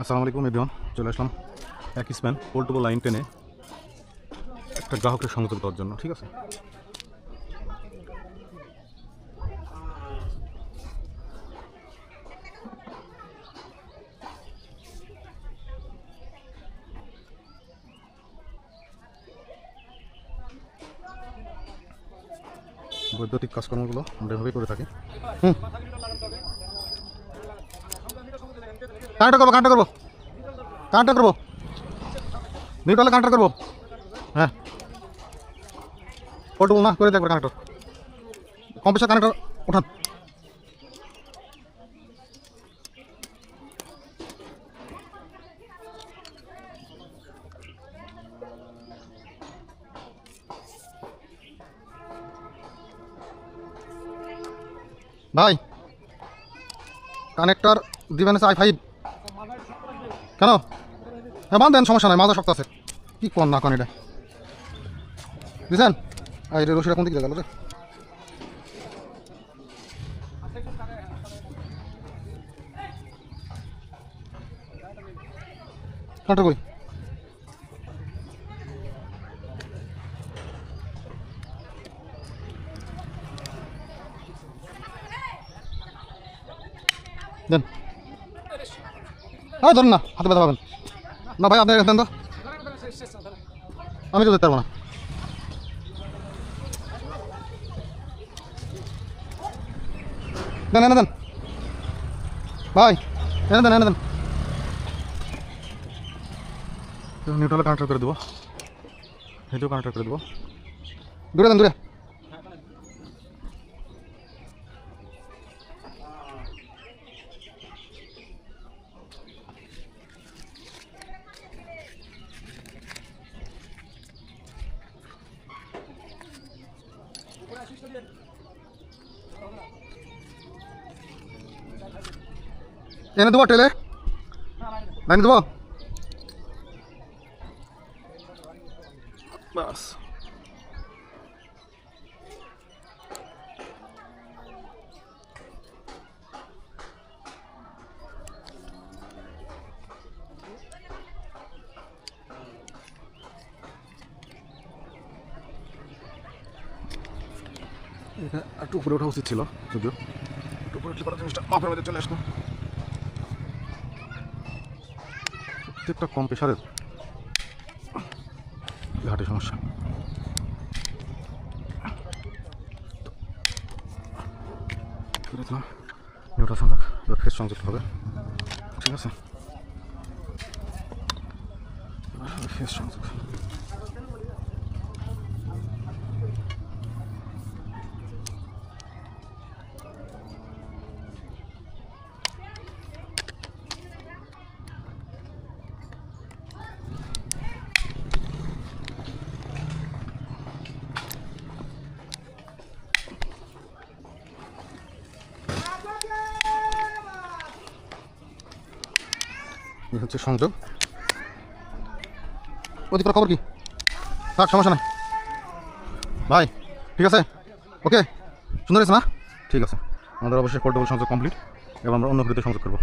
আসসালামু আলাইকুম, এভরিওয়ান। চলে আসলাম এক স্প্যান পোল্টেবল লাইন টেনে একটা গ্রাহকের সংযোগ দেওয়ার জন্য, ঠিক আছে? বৈদ্যুতিক কাজকর্মগুলো আমরা এভাবেই করে থাকি। হুম। কানেক্ট করব কানেক্ট করব। কানেক্ট করব। নিউট্রালে কানেক্ট করব। হ্যাঁ। না, করে দেখবে কানেক্টর কম্পিউটার কানেক্টর ওঠান। ভাই কানেক্টর দিবেন আই ফাইভ কেন? হ্যাঁ বান্ধেন সমস্যা নাই মাজা শক্ত আছে। কি কর না কন এটা? দিছেন? আর এটা রসিটা কোন দিকে গেল রে? দেন। হ্যাঁ ধরুন না হাতে ব্যথা পাবেন। না ভাই আপনি দেন তো। আমি তো যেতে পারব না। দেন এনে দেন। ভাই এনে দেন এনে দেন। নিউট্রালে কানেক্ট করে দেবো। হেঁটেও কানেক্ট করে দেবো। দূরে দেন দূরে। এনে দেবো টেলে লাইন দেবো এটা একটু উপরে ওঠা উচিত ছিল, যদিও। একটু উপরে চলে প্রত্যেকটা কম প্রেশারের ঘাটে সমস্যা। সংযোগ সংযুক্ত হবে। ঠিক আছে? হচ্ছে সংযোগ। অধিকার খবর কি? থাক, সমস্যা নাই। ভাই, ঠিক আছে? ওকে সুন্দর আছে না? ঠিক আছে। আমাদের অবশ্যই পোর্টেবল সংযোগ কমপ্লিট এবার আমরা অন্য ভিডিওতে সংযোগ করব।